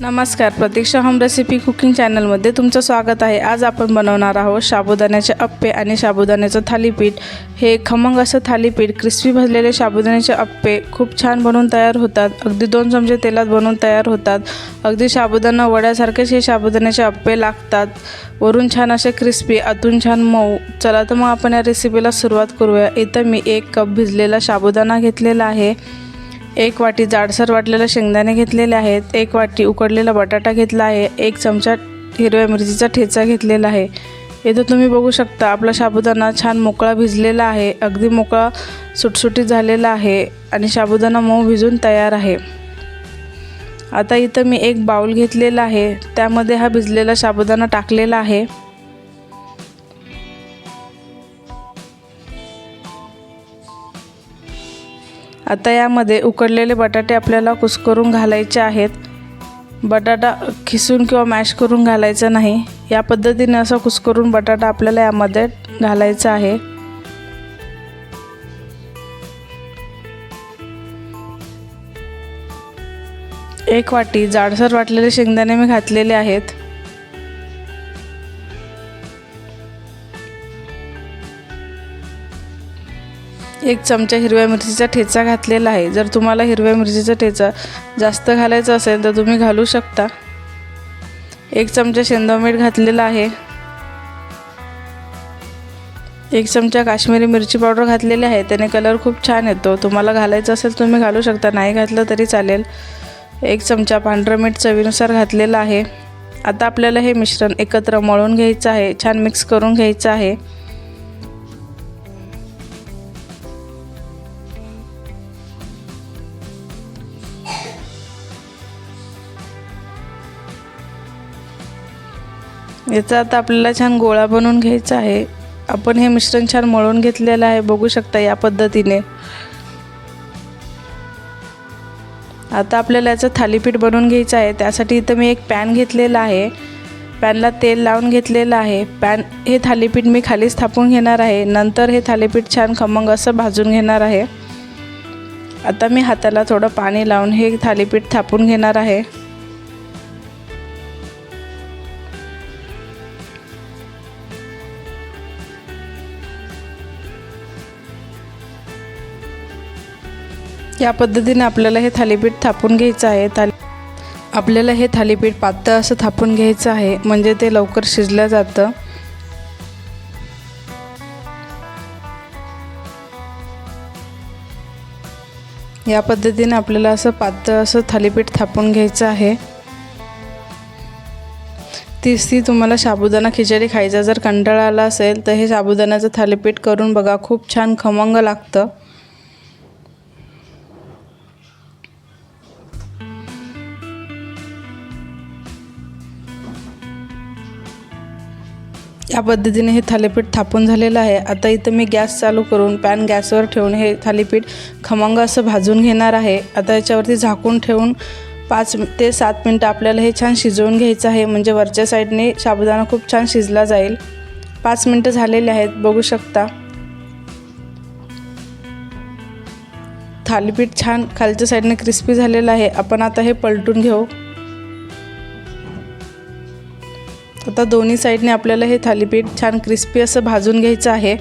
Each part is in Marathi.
नमस्कार प्रतीक्षा होम रेसिपी कुकिंग चॅनलमध्ये तुमचं स्वागत आहे. आज आपण बनवणार आहोत साबुदाण्याचे अप्पे आणि साबुदाण्याचं थालीपीठ. हे खमंग असं थालीपीठ क्रिस्पी भाजलेले साबुदाण्याचे अप्पे खूप छान बनवून तयार होतात. अगदी दोन चमचे तेलात बनवून तयार होतात. अगदी साबुदाणा वड्यासारखेच हे साबुदाण्याचे अप्पे लागतात. वरून छान असे क्रिस्पी आतून छान मऊ. चला तर मग आपण या रेसिपीला सुरुवात करूया. इथं मी एक कप भिजलेला साबुदाणा घेतलेला आहे. एक वाटी जाडसर वाटलेले शेंगदाणे घेतलेले आहेत. एक वाटी उकडलेला बटाटा घेतला आहे. एक चमचा हिरव्या मिरचीचा ठेचा घेतलेला आहे. इथं तुम्ही बघू शकता आपला साबुदाणा छान मोकळा भिजलेला आहे. अगदी मोकळा सुटसुटीत झालेला आहे आणि साबुदाणा मऊ भिजून तयार आहे. आता इथं मी एक बाऊल घेतलेला आहे. त्यामध्ये हा भिजलेला साबुदाणा टाकलेला आहे. आता यामध्ये उकडलेले बटाटे आपल्याला कुस्करून घालायचे आहेत. बटाटा खिसून किंवा मॅश करून घालायचा नाही. या पद्धतीने असं कुस्करून बटाटा आपल्याला यामध्ये घालायचा आहे. एक वाटी जाडसर वाटलेले शेंगदाणे मी घातलेले आहेत. एक चमचा हिरव्या मिरचीचा ठेचा घातलेला आहे. जर तुम्हाला हिरव्या मिरचीचा ठेचा जास्त घालायचा असेल तर तुम्ही घालू शकता. एक चमचा शेंदव मीठ घातलेला आहे. एक चमचा काश्मीरी मिरची पावडर घातलेली आहे. त्याने कलर खूप छान येतो. तुम्हाला घालायचा असेल तुम्ही घालू शकता. नाही घातलं तरी चालेल. एक चमचा पांढरं मीठ चवीनुसार घातलेलं आहे. आता आपल्याला हे मिश्रण एकत्र मळून घ्यायचं आहे. छान मिक्स करून घ्यायचं आहे. याचा आता आपल्याला छान गोळा बनवून घ्यायचा आहे. आपण हे मिश्रण छान मळून घेतलेलं आहे. बघू शकता या पद्धतीने. आता आपल्याला याचं थालीपीठ बनवून घ्यायचं आहे. त्यासाठी इथं मी एक पॅन घेतलेला आहे. पॅनला तेल लावून घेतलेलं आहे. पॅन हे थालीपीठ मी खालीच थापून घेणार आहे. नंतर हे थालीपीठ छान खमंग असं भाजून घेणार आहे. आता मी हाताला थोडं पाणी लावून हे थालीपीठ थापून घेणार आहे. या पद्धतीने आपल्याला हे थालीपीठ थापून घ्यायचं आहे. थाली आपल्याला हे थालीपीठ पातळ असं थापून घ्यायचं आहे. म्हणजे ते लवकर शिजलं जातं. या पद्धतीने आपल्याला असं पातळ असं थालीपीठ थापून घ्यायचं आहे. तीच ती तुम्हाला साबुदाणा खिचडी खायचा जर कंटाळा आला असेल तर हे साबुदाण्याचं थालीपीठ करून बघा. खूप छान खमंग लागतं. या पद्धतीने हे थालीपीठ थापून झालेलं आहे. आता इथं मी गॅस चालू करून पॅन गॅसवर ठेवून हे थालीपीठ खमंग असं भाजून घेणार आहे. आता याच्यावरती झाकून ठेवून पाच ते सात मिनटं आपल्याला हे छान शिजवून घ्यायचं आहे. म्हणजे वरच्या साईडने साबुदाणा खूप छान शिजला जाईल. पाच मिनटं झालेले आहेत बघू शकता. थालीपीठ छान खालच्या साईडने क्रिस्पी झालेलं आहे. आपण आता हे पलटून घेऊ. आता दोन्ही साईडने आपल्याला हे थालीपीठ छान क्रिस्पी असं भाजून घ्यायचं आहे.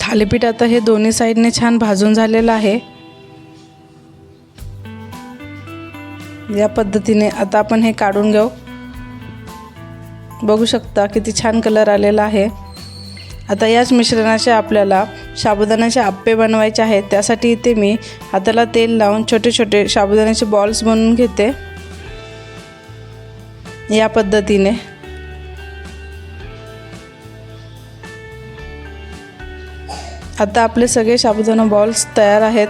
थालीपीठ आता हे दोन्ही साईडने छान भाजून झालेलं आहे. या पद्धतीने आता आपण हे काढून घेऊ. बघू शकता किती छान कलर आलेला आहे. आता याच मिश्रणाचे आपल्याला साबुदाण्याचे आप्पे बनवायचे आहेत. त्यासाठी इथे मी हाताला तेल लावून छोटे छोटे साबुदाण्याचे बॉल्स बनवून घेते. या पद्धतीने. आता आपले सगळे साबुदाणा बॉल्स तयार आहेत.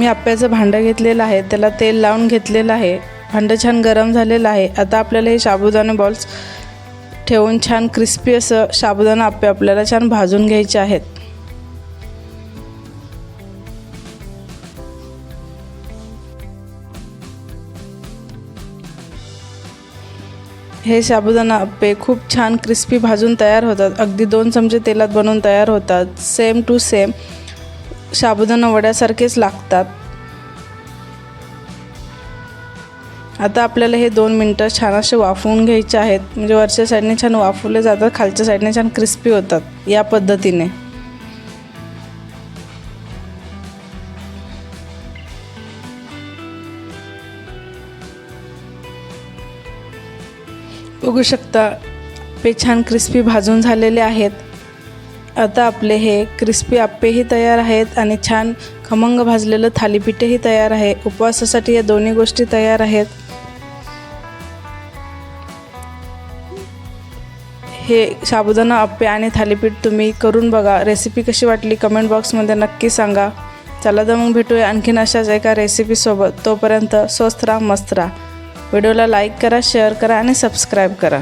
मी आप्याचं भांडं घेतलेलं आहे त्याला तेल लावून घेतलेलं आहे. भांडं छान गरम झालेलं आहे. आता आपल्याला हे साबुदाणे बॉल्स ठेवून छान क्रिस्पी असं साबुदाणा आप्पे आपल्याला छान भाजून घ्यायचे आहेत. हे साबुदाणा आप्पे खूप छान क्रिस्पी भाजून तयार होतात. अगदी दोन चमचे तेलात बनवून तयार होतात. सेम टू सेम साबुदाणा वड्यासारखेच लागतात. आता आपल्याला हे दोन मिनटं छान असे वाफवून घ्यायचे आहेत. म्हणजे वरच्या साईडने छान वाफवले जातात खालच्या साईडने छान क्रिस्पी होतात या पद्धतीने. बघू शकता पे छान क्रिस्पी भाजून झालेले आहेत. आता आपले हे क्रिस्पी आप्पेही तयार आहेत आणि छान खमंग भाजलेलं थालीपीठही तयार आहे. उपवासासाठी या दोन्ही गोष्टी तयार आहेत. हे साबुदाणा आप्पे आणि थालीपीठ तुम्ही करून बघा. रेसिपी कशी वाटली कमेंट बॉक्समध्ये नक्की सांगा. चला तर मग भेटूया आणखीन अशाच एका रेसिपीसोबत तोपर्यंत स्वस्त राहा मस्त राहा. व्हिडिओला लाईक करा शेअर करा आणि सबस्क्राईब करा.